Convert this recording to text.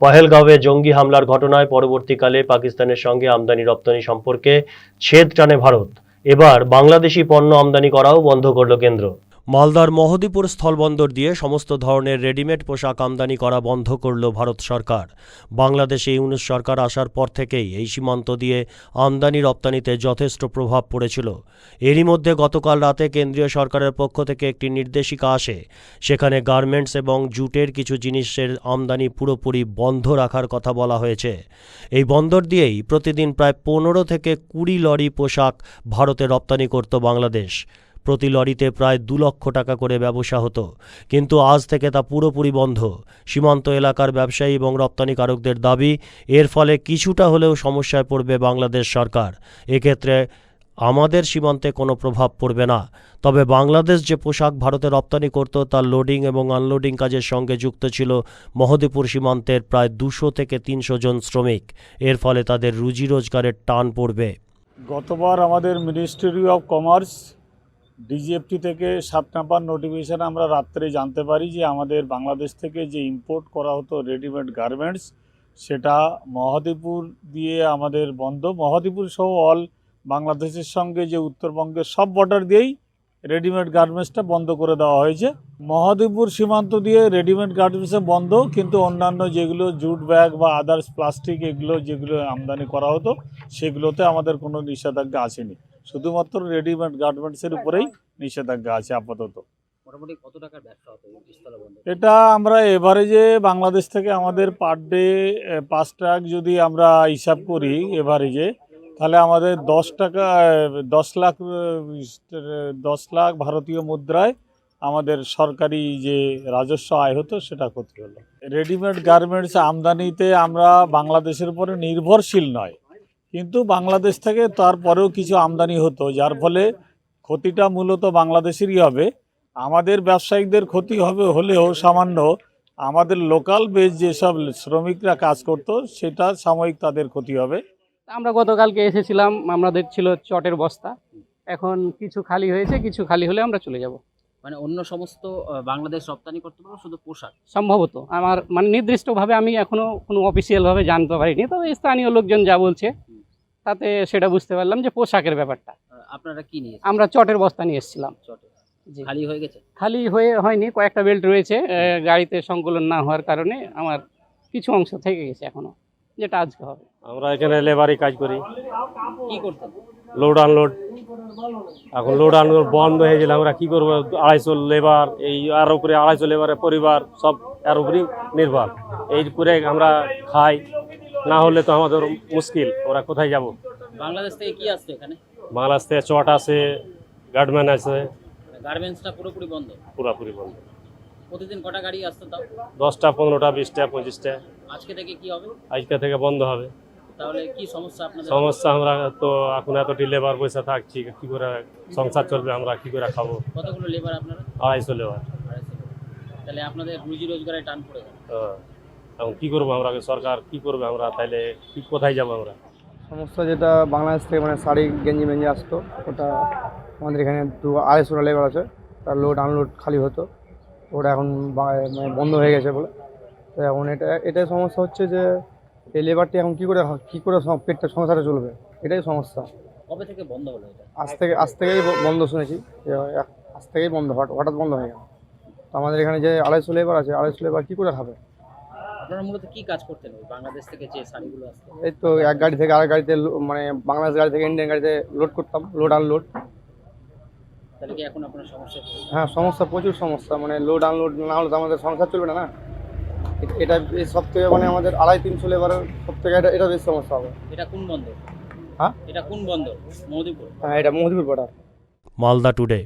পহেলগাঁওয়ে জঙ্গি হামলার ঘটনায় পরবর্তীকালে পাকিস্তানের সঙ্গে আমদানি রপ্তানি সম্পর্কে ছেদ টানে ভারত। এবার বাংলাদেশি পণ্য আমদানি করাও বন্ধ করল কেন্দ্র। মালদার মহদীপুর স্থলবন্দর দিয়ে সমস্ত ধরনের রেডিমেড পোশাক আমদানি করা বন্ধ করল ভারত সরকার। বাংলাদেশে ইউনুস সরকার আসার পর থেকেই এই সীমান্ত দিয়ে আমদানি রপ্তানিতে যথেষ্ট প্রভাব পড়েছিল। এরই মধ্যে গতকাল রাতে কেন্দ্রীয় সরকারের পক্ষ থেকে একটি নির্দেশিকা আসে। সেখানে গার্মেন্টস এবং জুটের কিছু জিনিসের আমদানি পুরোপুরি বন্ধ রাখার কথা বলা হয়েছে। এই বন্দর দিয়েই প্রতিদিন প্রায় পনেরো থেকে কুড়ি লরি পোশাক ভারতে রপ্তানি করত বাংলাদেশ। প্রতি লরিতে প্রায় দু লক্ষ টাকা করে ব্যবসা হতো। কিন্তু আজ থেকে তা পুরোপুরি বন্ধ। সীমান্ত এলাকার ব্যবসায়ী এবং রপ্তানিকারকদের দাবি, এর ফলে কিছুটা হলেও সমস্যায় পড়বে বাংলাদেশ সরকার। এক্ষেত্রে আমাদের সীমান্তে কোনো প্রভাব পড়বে না। তবে বাংলাদেশ যে পোশাক ভারতে রপ্তানি করত, তার লোডিং এবং আনলোডিং কাজের সঙ্গে যুক্ত ছিল মহদীপুর সীমান্তের প্রায় দুশো থেকে তিনশো জন শ্রমিক। এর ফলে তাদের রুজি রোজগারের টান পড়বে। গতবার আমাদের মিনিস্ট্রি অফ কমার্স ডিজিএফটি থেকে সাত নাম্বার নোটিফিকেশান আমরা রাত্রে জানতে পারি যে আমাদের বাংলাদেশ থেকে যে ইম্পোর্ট করা হতো রেডিমেড গার্মেন্টস সেটা মহাদীপুর দিয়ে আমাদের বন্ধ। মহাদীপুর সহ অল বাংলাদেশের সঙ্গে যে উত্তরবঙ্গের সব বর্ডার দিয়েই রেডিমেড গার্মেন্টসটা বন্ধ করে দেওয়া হয়েছে। মহাদীপুর সীমান্ত দিয়ে রেডিমেড গার্মেন্টসে বন্ধ, কিন্তু অন্যান্য যেগুলো জুট ব্যাগ বা আদার্স প্লাস্টিক এগুলো যেগুলো আমদানি করা হতো, সেগুলোতে আমাদের কোনো নিষেধাজ্ঞা আসেনি। শুধুমাত্র রেডিমেড গার্মেন্টসের উপরেই নিষেধাজ্ঞা আছে আপাতত। এটা আমরা এভারেজে বাংলাদেশ থেকে আমাদের পার ডে পাঁচ ট্রাক যদি আমরা হিসাব করি এভারেজে তাহলে আমাদের দশ টাকা দশ লাখ দশ লাখ ভারতীয় মুদ্রায় আমাদের সরকারি যে রাজস্ব আয় হতো সেটা ক্ষতি হলো। রেডিমেড গার্মেন্টস আমদানিতে আমরা বাংলাদেশের উপরে নির্ভরশীল নয়। কিন্তু বাংলাদেশ থেকে তারপরেও কিছু আমদানি হতো যার ফলে ক্ষতিটা মূলত বাংলাদেশেরই হবে। আমাদের ব্যবসায়িকদের ক্ষতি হবে হলেও সামান্য আমাদের লোকাল বেস যেসব শ্রমিকরা কাজ করতো সেটা সাময়িক তাদের ক্ষতি হবে। আমরা গতকালকে এসেছিলাম আমাদের ছিল চটের বস্তা। এখন কিছু খালি হয়েছে কিছু খালি হলে আমরা চলে যাব। মানে অন্য সমস্ত বাংলাদেশ রপ্তানি করতে পারব শুধু পোশাক? সম্ভবত। আমার মানে নির্দিষ্টভাবে আমি এখনও কোনো অফিসিয়ালভাবে জানতে পারিনি তবে স্থানীয় লোকজন যা বলছে তাতে সেটা বুঝতে পারলাম যে পোশাকের ব্যাপারটা। আপনারা কি নিয়ে আমরা চটের বস্তা নিয়ে এসেছিলাম। খালি হয়ে গেছে? খালি হয়ে হয়নি কয়েকটা বেল্ট রয়েছে গাড়িতে সংকলন না হওয়ার কারণে আমার কিছু অংশ থেকে গেছে এখনও যেটা আজকে হবে। আমরা এখানে লেবারি কাজ করি। কি করতাম লোড আনলোড। এখন লোড আনলোড বন্ধ হয়ে গেলে আমরা কি করব? আড়াইশো লেবার এই আর উপরে আড়াইশো লেবারের পরিবার সব এর উপরেই নির্ভর। এই করে আমরা খাই। না হলে তো আমাদের মুশকিল। ওরা কোথায় যাব? বাংলাদেশ থেকে কি আসছে এখানে? বাংলাদেশ থেকে চট আছে গার্ডম্যান আছে। গার্মেন্টসটা পুরোপুরি বন্ধ? পুরাপুরি বন্ধ। প্রতিদিন কটা গাড়ি আসতো তাও? দশটা পনেরোটা বিশটা পঁচিশটা। আজকে থেকে কি হবে? আজকে থেকে বন্ধ হবে। তাহলে কি সমস্যা আপনাদের? সমস্যা আমরা তো এখন এতটি লেবার পয়সা থাকছি কি করে সংসার চলবে আমরা কি করে খাব? কতগুলো লেবার আপনারা? আড়াইশো লেবার। তাহলে আপনাদের রুজি রোজগারে টান পড়ে গেল। হ্যাঁ। এখন কি করব আমরা সরকার? কি করবে আমরা? তাইলে কি কোথায় যাব আমরা? সমস্যা যেটা বাংলাদেশ থেকে মানে শাড়ি গেঞ্জি মেঞ্জি আসতো ওটা আমাদের এখানে দু আড়াইশোটা লেবার আছে। তার লোড আনলোড খালি হতো। ওটা এখন বা- মানে বন্ধ হয়ে গেছে বলে। তো এখন এটা এটাই সমস্যা হচ্ছে যে এই লেবারটি এখন কী করে কী করে পেটটা সংসারে চলবে? এটাই সমস্যা। কবে থেকে বন্ধ হলো এটা? আজ থেকে আজ থেকেই বন্ধ শুনেছি। যে আজ থেকেই বন্ধ হঠাৎ হঠাৎ বন্ধ হয়ে গেল। তো আমাদের এখানে যে আড়াইশো লেবার আছে আড়াইশো লেবার কী করে খাবে? আপনারা মূলত কি কাজ করতেন ওই বাংলাদেশ থেকে যে শাড়িগুলো আসতো? এই তো এক গাড়ি থেকে আরেক গাড়িতে লো- মানে বাংলাদেশ গাড়ি থেকে ইন্ডিয়ান গাড়িতে লোড করতাম লোড আনলোড তাহলে কি এখন আপনার সমস্যা হচ্ছে? হ্যাঁ সমস্যা প্রচুর সমস্যা মানে লোড আনলোড না হলে তো আমাদের সংসার চলবে না না? এ- এটা সব থেকে মানে আমাদের আড়াই তিনশো লেবারের সব থেকে এটা এটা বেশি সমস্যা হবে। এটা কোন বন্দর? হ্যাঁ? এটা কোন বন্দর? মৌদিপুর হ্যাঁ এটা মহদিপুর বর্ডার মালদা টুডে